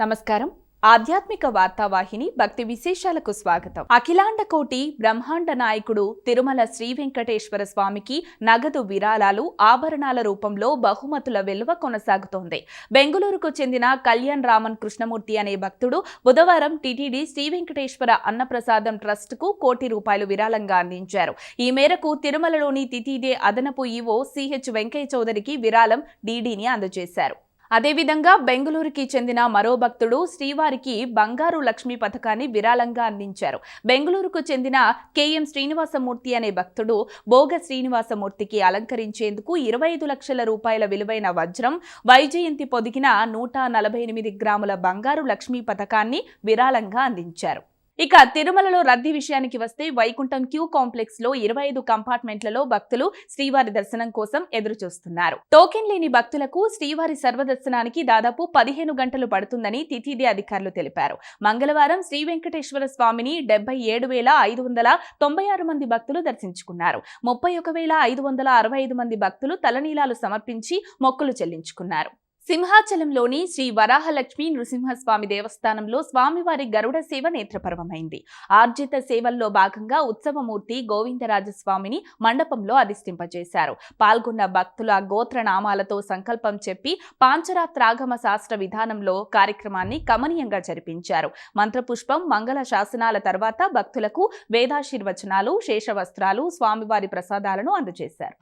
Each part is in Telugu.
నమస్కారం. ఆధ్యాత్మిక వార్తావాహిని భక్తి విశేషాలకు స్వాగతం. అఖిలాండ కోటి బ్రహ్మాండ నాయకుడు తిరుమల శ్రీ వెంకటేశ్వర స్వామికి నగదు విరాళాలు ఆభరణాల రూపంలో బహుమతుల వెలువ కొనసాగుతోంది. బెంగుళూరుకు చెందిన కళ్యాణ్ రామన్ కృష్ణమూర్తి అనే భక్తుడు బుధవారం టిటిడి శ్రీ వెంకటేశ్వర అన్నప్రసాదం ట్రస్ట్కు కోటి రూపాయలు విరాళంగా అందించారు. ఈ మేరకు తిరుమలలోని తిటిడే అదనపు ఈవో సిహెచ్ వెంకయ్య చౌదరికి విరాళం డీడీని అందజేశారు. అదేవిధంగా బెంగళూరుకి చెందిన మరో భక్తుడు శ్రీవారికి బంగారు లక్ష్మి పథకాన్ని విరాళంగా అందించారు. బెంగళూరుకు చెందిన కెఎం శ్రీనివాసమూర్తి అనే భక్తుడు భోగ శ్రీనివాసమూర్తికి అలంకరించేందుకు ఇరవై ఐదు లక్షల రూపాయల విలువైన వజ్రం వైజయంతి పొదిగిన నూట నలభై ఎనిమిది గ్రాముల బంగారు లక్ష్మీ పథకాన్ని విరాళంగా అందించారు. ఇక తిరుమలలో రద్దీ విషయానికి వస్తే వైకుంఠం క్యూ కాంప్లెక్స్లో ఇరవై ఐదు కంపార్ట్మెంట్లలో భక్తులు శ్రీవారి దర్శనం కోసం ఎదురు చూస్తున్నారు టోకెన్ లేని భక్తులకు శ్రీవారి సర్వదర్శనానికి దాదాపు పదిహేను గంటలు పడుతుందని తిథిది అధికారులు తెలిపారు. మంగళవారం శ్రీ వెంకటేశ్వర స్వామిని డెబ్బై ఏడు వేల ఐదు వందల తొంభై ఆరు మంది భక్తులు దర్శించుకున్నారు. ముప్పై ఒక వేల ఐదు వందల అరవై ఐదు మంది భక్తులు తలనీలాలు సమర్పించి మొక్కులు చెల్లించుకున్నారు. సింహాచలంలోని శ్రీ వరాహలక్ష్మి నృసింహస్వామి దేవస్థానంలో స్వామివారి గరుడ సేవ నేత్రపర్వమైంది. ఆర్జిత సేవల్లో భాగంగా ఉత్సవమూర్తి గోవిందరాజస్వామిని మండపంలో అధిష్టింపజేశారు పాల్గొన్న భక్తుల గోత్రనామాలతో సంకల్పం చెప్పి పాంచరాత్రాగమ శాస్త్ర విధానంలో కార్యక్రమాన్ని కమనీయంగా జరిపించారు. మంత్రపుష్పం మంగళ శాసనాల తర్వాత భక్తులకు వేదాశీర్వచనాలు శేషవస్త్రాలు స్వామివారి ప్రసాదాలను అందజేశారు.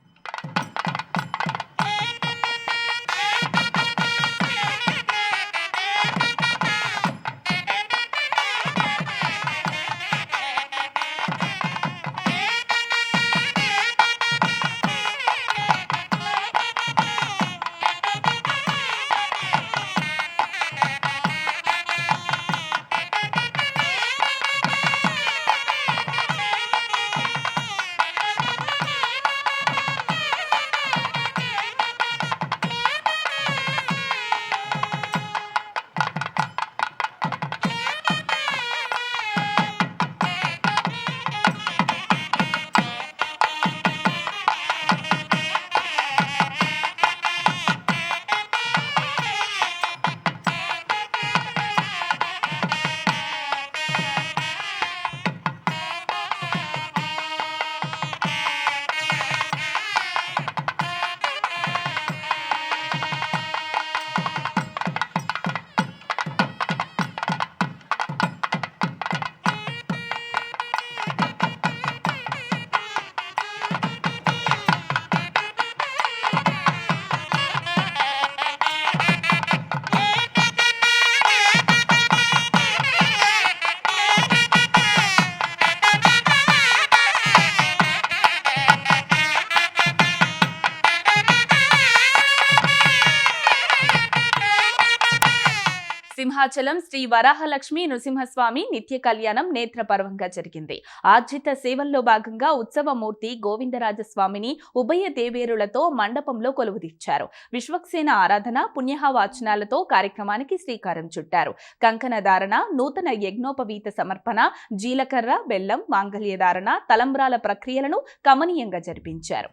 సింహాచలం శ్రీ వరాహలక్ష్మి నృసింహస్వామి నిత్య కళ్యాణం నేత్రపర్వంగా జరిగింది. ఆర్జిత సేవల్లో భాగంగా ఉత్సవమూర్తి గోవిందరాజస్వామిని ఉభయ దేవేరులతో మండపంలో కొలువుదీర్చారు. విశ్వక్సేన ఆరాధన పుణ్యహవాచనాలతో కార్యక్రమానికి శ్రీకారం చుట్టారు. కంకణ ధారణ నూతన యజ్ఞోపవీత సమర్పణ జీలకర్ర బెల్లం మాంగళ్య ధారణ తలంబ్రాల ప్రక్రియలను కమనీయంగా జరిపించారు.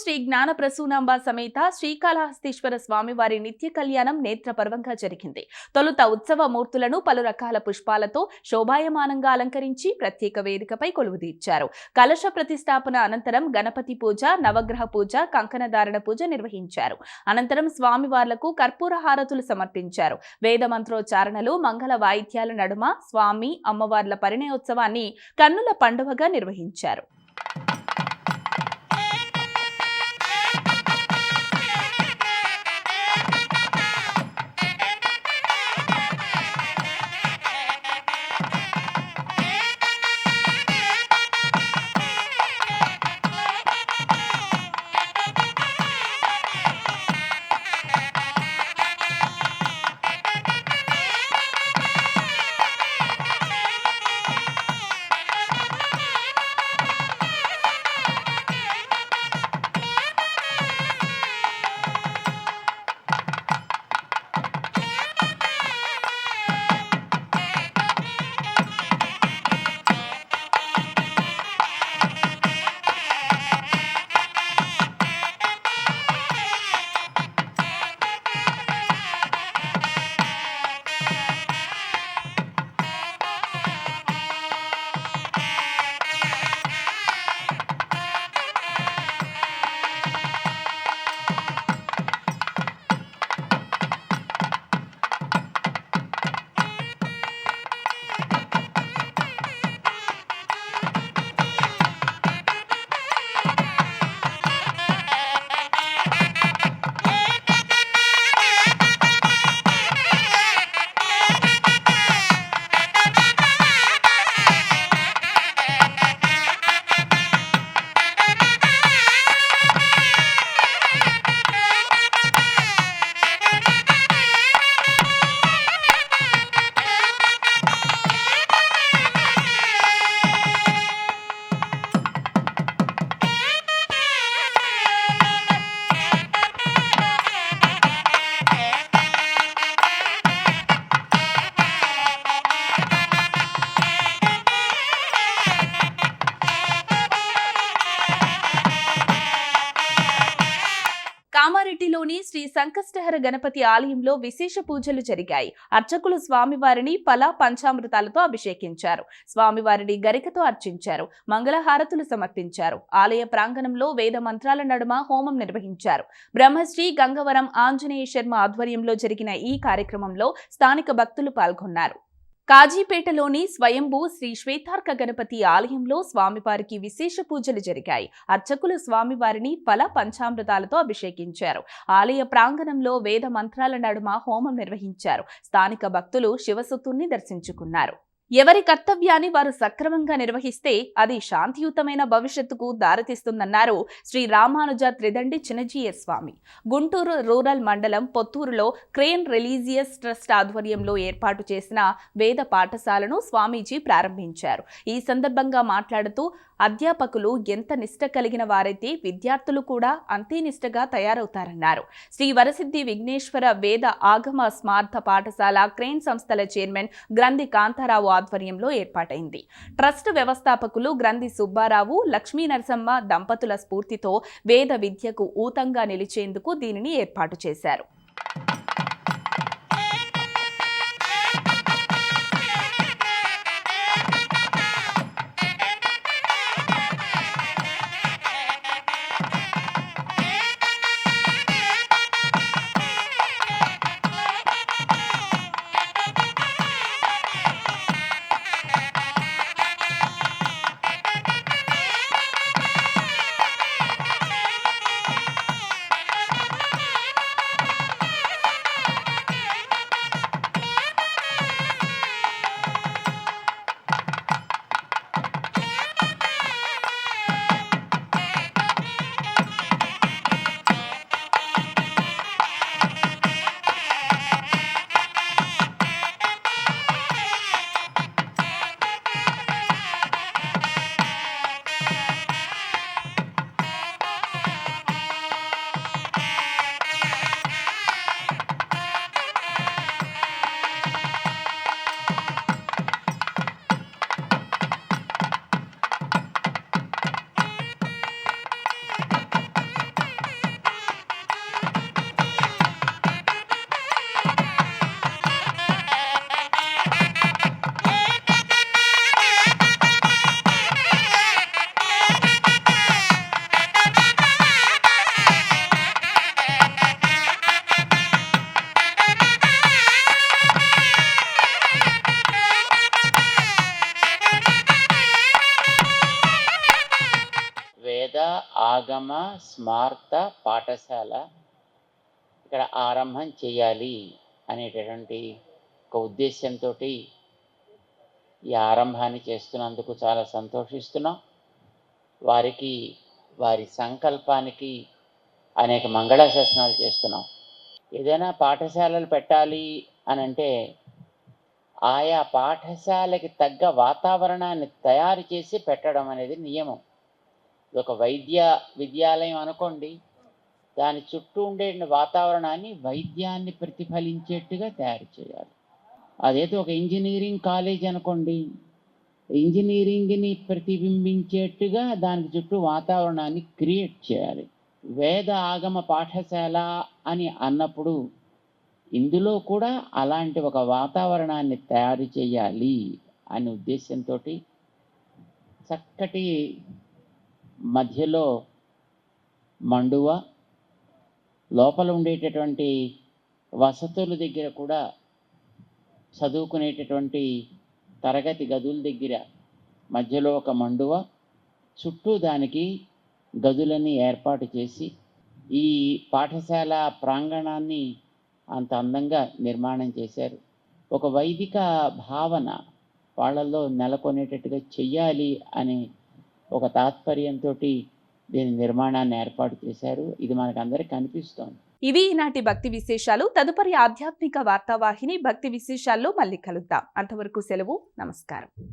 శ్రీ జ్ఞాన ప్రసూనాంబ సమేత శ్రీకాళహస్తీశ్వర స్వామివారి నిత్య కళ్యాణం నేత్రపర్వంగా జరిగింది. తొలుత ఉత్సవ మూర్తులను పలు రకాల పుష్పాలతో శోభాయమానంగా అలంకరించి ప్రత్యేక వేదికపై కొలువుదీర్చారు కలశ ప్రతిష్టాపన అనంతరం గణపతి పూజ నవగ్రహ పూజ కంకణధారణ పూజ నిర్వహించారు. అనంతరం స్వామివార్లకు కర్పూర హారతులు సమర్పించారు. వేద మంత్రోచ్చారణలు మంగళ వాయిద్యాల నడుమ స్వామి అమ్మవార్ల పరిణయోత్సవాన్ని కన్నుల పండుగగా నిర్వహించారు. కామారెడ్డిలోని శ్రీ సంకష్టహర గణపతి ఆలయంలో విశేష పూజలు జరిగాయి. అర్చకులు స్వామివారిని పలా పంచామృతాలతో అభిషేకించారు. స్వామివారిని గరికతో అర్చించారు. మంగళహారతులు సమర్పించారు. ఆలయ ప్రాంగణంలో వేద మంత్రాల నడుమ హోమం నిర్వహించారు. బ్రహ్మశ్రీ గంగవరం ఆంజనేయ శర్మ ఆధ్వర్యంలో జరిగిన ఈ కార్యక్రమంలో స్థానిక భక్తులు పాల్గొన్నారు. కాజీపేటలోని స్వయంభూ శ్రీ శ్వేతార్క గణపతి ఆలయంలో స్వామివారికి విశేష పూజలు జరిగాయి. అర్చకులు స్వామివారిని ఫల పంచామృతాలతో అభిషేకించారు. ఆలయ ప్రాంగణంలో వేద మంత్రాల నడుమ హోమం నిర్వహించారు. స్థానిక భక్తులు శివసుతుణ్ణి దర్శించుకున్నారు. ఎవరి కర్తవ్యాన్ని వారు సక్రమంగా నిర్వహిస్తే అది శాంతియుతమైన భవిష్యత్తుకు దారితీస్తుందన్నారు శ్రీ రామానుజ త్రిదండి చిన్నజీయ స్వామి. గుంటూరు రూరల్ మండలం పొత్తూరులో క్రేన్ రిలీజియస్ ట్రస్ట్ ఆధ్వర్యంలో ఏర్పాటు చేసిన వేద పాఠశాలను స్వామీజీ ప్రారంభించారు. ఈ సందర్భంగా మాట్లాడుతూ అధ్యాపకులు ఎంత నిష్ట కలిగిన వారైతే విద్యార్థులు కూడా అంతే నిష్టగా తయారవుతారన్నారు. శ్రీ వరసిద్ధి విఘ్నేశ్వర వేద ఆగమ స్మార్థ పాఠశాల క్రేన్ సంస్థల చైర్మన్ గ్రంథి కాంతారావు ఆధ్వర్యంలో ఏర్పాటైంది. ట్రస్ట్ వ్యవస్థాపకులు గ్రంథి సుబ్బారావు లక్ష్మీ నరసమ్మ దంపతుల స్ఫూర్తితో వేద విద్యకు ఊతంగా నిలిచేందుకు దీనిని ఏర్పాటు చేశారు. స్మార్త పాఠశాల ఇక్కడ ఆరంభం చేయాలి అనేటటువంటి ఒక ఉద్దేశంతో ఈ ఆరంభాన్ని చేస్తున్నందుకు చాలా సంతోషిస్తున్నాం. వారికి వారి సంకల్పానికి అనేక మంగళాశాసనాలు చేస్తున్నాం. ఏదైనా పాఠశాలలు పెట్టాలి అని అంటే ఆయా పాఠశాలకి తగ్గ వాతావరణాన్ని తయారు చేసి పెట్టడం అనేది నియమం. ఇది ఒక వైద్య విద్యాలయం అనుకోండి. దాని చుట్టూ ఉండే వాతావరణాన్ని వైద్యాన్ని ప్రతిఫలించేట్టుగా తయారు చేయాలి. అదైతే ఒక ఇంజనీరింగ్ కాలేజ్ అనుకోండి. ఇంజనీరింగ్ని ప్రతిబింబించేట్టుగా దానికి చుట్టూ వాతావరణాన్ని క్రియేట్ చేయాలి. వేద ఆగమ పాఠశాల అని అన్నప్పుడు ఇందులో కూడా అలాంటి ఒక వాతావరణాన్ని తయారు చేయాలి అనే ఉద్దేశంతో చక్కటి మధ్యలో మండువ లోపల ఉండేటటువంటి వసతుల దగ్గర కూడా చదువుకునేటటువంటి తరగతి గదుల దగ్గర మధ్యలో ఒక మండువ చుట్టూ దానికి గదులని ఏర్పాటు చేసి ఈ పాఠశాల ప్రాంగణాన్ని అంత అందంగా నిర్మాణం చేశారు. ఒక వైదిక భావన వాళ్ళల్లో నెలకొనేటట్టుగా చెయ్యాలి అనే ఒక తాత్పర్యంతో దీని నిర్మాణాన్ని ఏర్పాటు చేశారు. ఇది మనకందరికి కనిపిస్తోంది ఇవి ఈనాటి భక్తి విశేషాలు. తదుపరి ఆధ్యాత్మిక వార్తావాహిని భక్తి విశేషాల్లో మళ్ళీ కలుద్దాం. అంతవరకు సెలవు. నమస్కారం.